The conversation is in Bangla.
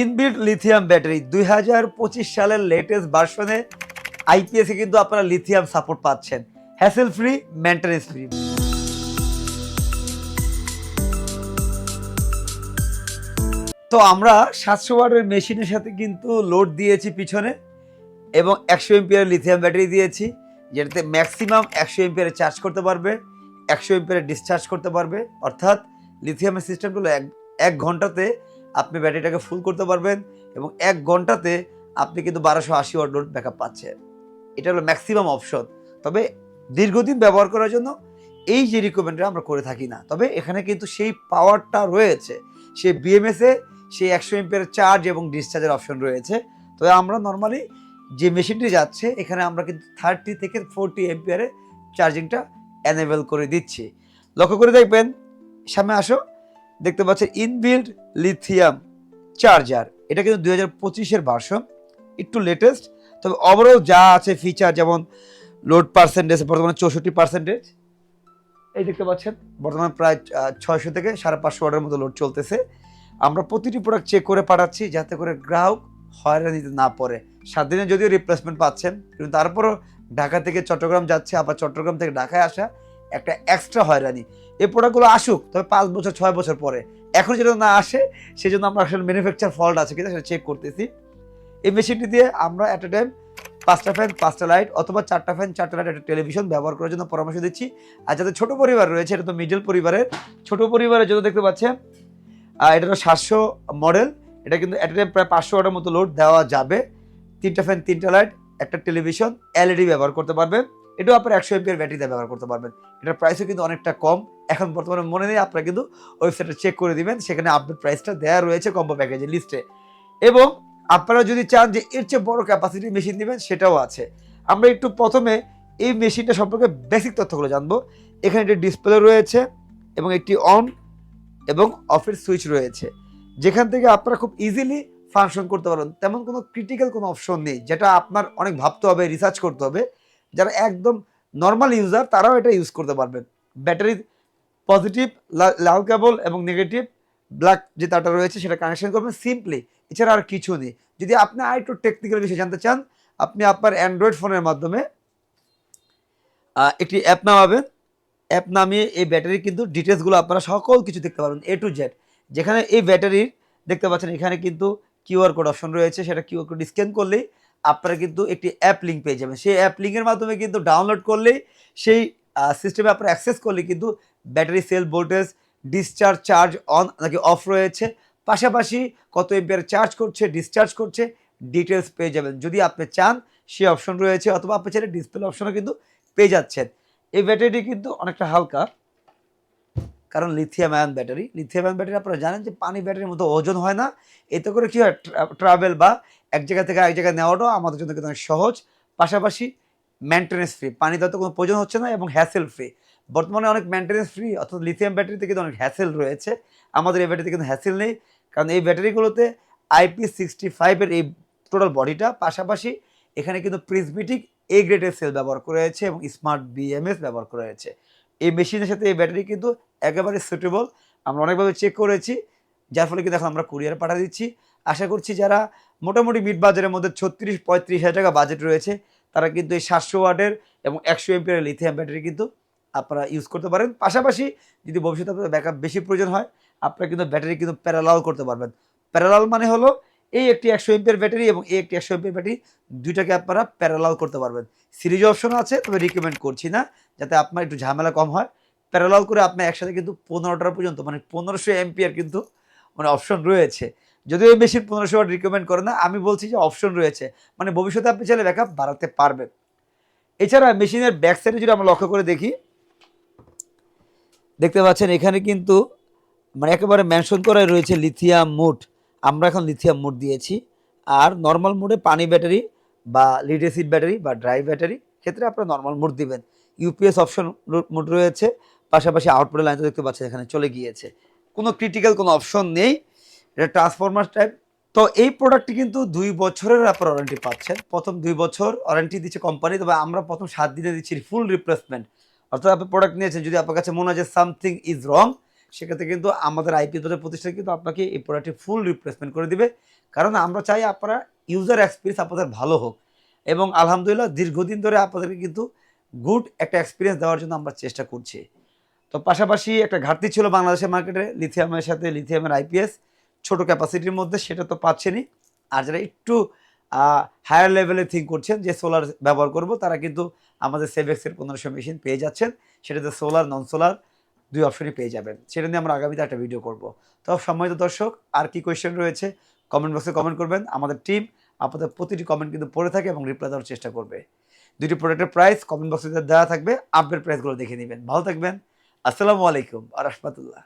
ইনবিল্ট লিথিয়াম ব্যাটারি দুই হাজার পঁচিশ সালের লেটেস্ট ভার্সনে আইপিএসে কিন্তু আপনারা লিথিয়াম সাপোর্ট পাচ্ছেন। হ্যাসেল ফ্রি মেনটেন্স ফ্রি তো আমরা সাতশো ওয়াটের মেশিনের সাথে কিন্তু লোড দিয়েছি পিছনে এবং একশো এমপিয়ার লিথিয়াম ব্যাটারি দিয়েছি, যেটাতে ম্যাক্সিমাম একশো এমপিয়ারে চার্জ করতে পারবে, একশো এমপিয়ারে ডিসচার্জ করতে পারবে। অর্থাৎ লিথিয়ামের সিস্টেমগুলো এক এক ঘন্টাতে আপনি ব্যাটারিটাকে ফুল করতে পারবেন এবং এক ঘন্টাতে আপনি কিন্তু বারোশো আশি ওয়াট লোড ব্যাকআপ পাচ্ছেন। এটা হলো ম্যাক্সিমাম অপশন তবে দীর্ঘদিন ব্যবহার করার জন্য এই যে রিকমেন্ডটা আমরা করে থাকি না। তবে এখানে কিন্তু সেই পাওয়ারটা রয়েছে। সেই বিএমএসে সেই একশো এমপিয়ার চার্জ এবং ডিসচার্জের অপশন রয়েছে। তবে আমরা নর্মালি যে মেশিনটি যাচ্ছে, এখানে আমরা কিন্তু থার্টি থেকে ফোরটি এমপিয়ারে চার্জিংটা এনেবল করে দিচ্ছি। লক্ষ্য করে দেখবেন, সামনে আসো। দেখতে পাচ্ছেন ইনবিল্ড লিথিয়াম চার্জার। এটা কিন্তু দুই হাজার পঁচিশের ভার্সন, একটু লেটেস্ট তবে ওভারঅল যা আছে ফিচার যেমন লোড পার্সেন্টেজ বর্তমানে চৌষট্টি পার্সেন্টেজ এই দেখতে পাচ্ছেন, বর্তমানে প্রায় ছয়শো থেকে সাড়ে পাঁচশো ওয়াটের মতো লোড চলতেছে। আমরা প্রতিটি প্রোডাক্ট চেক করে পাঠাচ্ছি যাতে করে গ্রাহক হয়রানিতে না পড়ে সাত দিনে যদিও রিপ্লেসমেন্ট পাচ্ছেন, কিন্তু তারপরও ঢাকা থেকে চট্টগ্রাম যাচ্ছে, আবার চট্টগ্রাম থেকে ঢাকায় আসা। একটা এক্সট্রা হয়রানি। এই প্রোডাক্টগুলো আসুক, তবে পাঁচ বছর, ছয় বছর পরে। এখন যেটা না আসে সেই জন্য আমরা আসলে ম্যানুফ্যাকচার ফল্ট আছে কিনা সেটা চেক করতেছি। এই মেশিনটি দিয়ে আমরা অ্যাট এ টাইম পাঁচটা ফ্যান পাঁচটা লাইট অথবা চারটা ফ্যান চারটা লাইট একটা টেলিভিশন ব্যবহার করার জন্য পরামর্শ দিচ্ছি। আর যাদের ছোটো পরিবার রয়েছে, এটা তো মিডল পরিবারের, ছোট পরিবারের জন্য দেখতে পাচ্ছেন এটা তো সাতশো মডেল এটা কিন্তু অ্যাট এ টাইম প্রায় পাঁচশো ওয়াটের মতো লোড দেওয়া যাবে। তিনটা ফ্যান তিনটা লাইট একটা টেলিভিশন এলইডি ব্যবহার করতে পারবেন। এটাও আপনার একশো এমপিয়ার ব্যাটারি দিয়ে ব্যবহার করতে পারবেন। এটার প্রাইসও কিন্তু অনেকটা কম। এখন বর্তমানে মনে নেই, আপনারা কিন্তু ওয়েবসাইটটা চেক করে দিবেন, সেখানে আপডেট প্রাইসটা দেওয়া রয়েছে কম্বো প্যাকেজের লিস্টে এবং আপনারা যদি চান যে এর চেয়ে বড় ক্যাপাসিটি মেশিন দিবেন সেটাও আছে। আমরা একটু প্রথমে এই মেশিনটা সম্পর্কে বেসিক তথ্যগুলো জানব। এখানে একটি ডিসপ্লে রয়েছে এবং একটি অন এবং অফের সুইচ রয়েছে। যেখান থেকে আপনারা খুব ইজিলি ফাংশন করতে পারবেন। তেমন কোনো ক্রিটিক্যাল কোনো অপশন নেই, যেটা আপনার অনেক ভাবতে হবে রিসার্চ করতে হবে। যারা একদম নর্মাল ইউজার তারাও এটা ইউজ করতে পারবেন। ব্যাটারি পজিটিভ লাল কেবল এবং নেগেটিভ ব্ল্যাক যে তারটা রয়েছে সেটা কানেকশন করবেন সিম্পলি এছাড়া আর কিছু নেই। যদি আপনি আর একটু টেকনিক্যাল বিষয়ে জানতে চান, আপনি আপনার অ্যান্ড্রয়েড ফোনের মাধ্যমে একটি অ্যাপ নামাবেন। অ্যাপ নামিয়ে এই ব্যাটারির কিন্তু ডিটেলসগুলো আপনারা সকল কিছু দেখতে পারবেন এ টু জেড যেখানে এই ব্যাটারির দেখতে পাচ্ছেন, এখানে কিন্তু কিউআর কোড অপশন রয়েছে, সেটা কিউআর কোড স্ক্যান করলেই আপনারা কিন্তু একটি অ্যাপ লিঙ্ক পেয়ে যাবেন। সেই অ্যাপ লিঙ্কের মাধ্যমে কিন্তু ডাউনলোড করলেই সেই সিস্টেমে আপনারা অ্যাক্সেস করলে কিন্তু battery cell voltage discharge charge on নাকি অফ রয়েছে। পাশাপাশি কত এম্পিয়ার চার্জ করছে ডিসচার্জ করছে ডিটেলস পেয়ে যাবেন। যদি আপনি চান সেই অপশন রয়েছে অথবা আপনি চাইলে ডিসপ্লে অপশনও কিন্তু পেয়ে যাচ্ছেন। এই ব্যাটারিটি কিন্তু অনেকটা হালকা, কারণ lithium ion battery lithium ion battery আপনারা জানেন যে পানি ব্যাটারির মতো ওজন হয় না। এতে করে কী হয়? ট্রাভেল বা এক জায়গা থেকে এক জায়গায় নেওয়াটাও আমাদের জন্য কিন্তু অনেক সহজ। পাশাপাশি মেনটেন্যান্স ফ্রি পানি তো কোনো প্রয়োজন হচ্ছে না এবং হ্যাসেল ফ্রি বর্তমানে অনেক মেনটেন্যান্স ফ্রি অর্থাৎ লিথিয়াম ব্যাটারিতে কিন্তু অনেক হ্যাসেল রয়েছে। আমাদের এই ব্যাটারিতে কিন্তু হ্যাসেল নেই, কারণ এই ব্যাটারিগুলোতে আইপি সিক্সটি ফাইভের এই টোটাল বডিটা পাশাপাশি এখানে কিন্তু প্রিসবিটিক এ গ্রেডের সেল ব্যবহার করা হয়েছে এবং স্মার্ট বিএমএস ব্যবহার করা হয়েছে। এই মেশিনের সাথে এই ব্যাটারি কিন্তু একেবারে সুটেবল আমরা অনেকভাবে চেক করেছি, যার ফলে কিন্তু এখন আমরা কুরিয়ার পাঠা দিচ্ছি। আশা করছি যারা মোটামুটি মিড বাজারের মধ্যে ছত্রিশ, পঁয়ত্রিশ হাজার টাকা বাজেট রয়েছে। তারা কিন্তু এই সাতশো ওয়াটের এবং একশো এমপিয়ার লিথিয়াম ব্যাটারি কিন্তু আপনারা ইউজ করতে পারেন। পাশাপাশি যদি ভবিষ্যতে আপনাদের ব্যাকআপ বেশি প্রয়োজন হয়, আপনারা কিন্তু ব্যাটারি কিন্তু প্যারালাল করতে পারবেন। প্যারালাল মানে হলো এই একটি একশো এমপিয়ার ব্যাটারি এবং এই একটি একশো এমপিয়ার ব্যাটারি দুইটাকে আপনারা প্যারালাল করতে পারবেন। সিরিজ অপশন আছে, তবে রিকমেন্ড করছি না, যাতে আপনার একটু ঝামেলা কম হয়। প্যারালাল করে আপনার একসাথে কিন্তু পনেরোটার পর্যন্ত মানে পনেরোশো এমপিয়ার কিন্তু মানে অপশন রয়েছে। যদিও মেশিন পনেরোশো ওয়াট রিকমেন্ড করে না, আমি বলছি যে অপশন রয়েছে। মানে ভবিষ্যতে আপনি চাইলে ব্যাকআপ বাড়াতে পারবেন। এছাড়া মেশিনের ব্যাক সাইডে যদি আমরা লক্ষ্য করে দেখি, দেখতে পাচ্ছেন এখানে কিন্তু মানে একেবারে মেনশন করাই রয়েছে লিথিয়াম মোড আমরা এখন লিথিয়াম মোড দিয়েছি। আর নর্মাল মোডে পানি ব্যাটারি বা লিড ব্যাটারি বা ড্রাই ব্যাটারি ক্ষেত্রে আপনারা নর্মাল মোড দিবেন। ইউপিএস অপশন মোড রয়েছে। পাশাপাশি আউটপুটের লাইন তো দেখতে পাচ্ছেন এখানে চলে গিয়েছে। কোনো ক্রিটিক্যাল কোনো অপশন নেই। এটা ট্রান্সফরমার টাইপ তো এই প্রোডাক্টটি কিন্তু দুই বছরের আপনার ওয়ারেন্টি পাচ্ছেন। প্রথম দুই বছর ওয়ারেন্টি দিচ্ছে কোম্পানি তবে আমরা প্রথম সাত দিনে দিচ্ছি ফুল রিপ্লেসমেন্ট অর্থাৎ আপনি প্রোডাক্ট নিয়েছেন, যদি আপনার কাছে মনে হয় যে সামথিং ইজ রং সেক্ষেত্রে কিন্তু আমাদের আইপি দলের প্রতিষ্ঠান কিন্তু আপনাকে এই প্রোডাক্টটি ফুল রিপ্লেসমেন্ট করে দিবে। কারণ আমরা চাই আপনারা ইউজার এক্সপিরিয়েন্স আপনাদের ভালো হোক। এবং আলহামদুলিল্লাহ দীর্ঘদিন ধরে আপনাদেরকে কিন্তু গুড একটা এক্সপিরিয়েন্স দেওয়ার জন্য আমরা চেষ্টা করছি। তো পাশাপাশি একটা ঘাটতি ছিল বাংলাদেশের মার্কেটে লিথিয়ামের সাথে লিথিয়ামের আইপিএস ছোট ক্যাপাসিটির মধ্যে সেটা তো পাচ্ছেনই। আর যারা একটু হায়ার লেভেলে থিঙ্ক করছেন যে সোলার ব্যবহার করব, তারা কিন্তু আমাদের সেভেক্সের পনেরোশো মেশিন পেয়ে যাচ্ছেন। সেটাতে সোলার নন সোলার দুই অপশনই পেয়ে যাবেন। সেটা নিয়ে আমরা আগামীতে একটা ভিডিও করব। তো সম্মানিত দর্শক, আর কি কোয়েশ্চেন রয়েছে? কমেন্ট বক্সে কমেন্ট করবেন। আমাদের টিম আপনাদের প্রতিটি কমেন্ট কিন্তু পড়ে থাকে এবং রিপ্লাই দেওয়ার চেষ্টা করবে। দুটি প্রোডাক্টের প্রাইস কমেন্ট বক্সে দেওয়া থাকবে। আপডেট প্রাইসগুলো দেখে নেবেন। ভালো থাকবেন। আসসালামু আলাইকুম। আর রহমতুল্লাহ।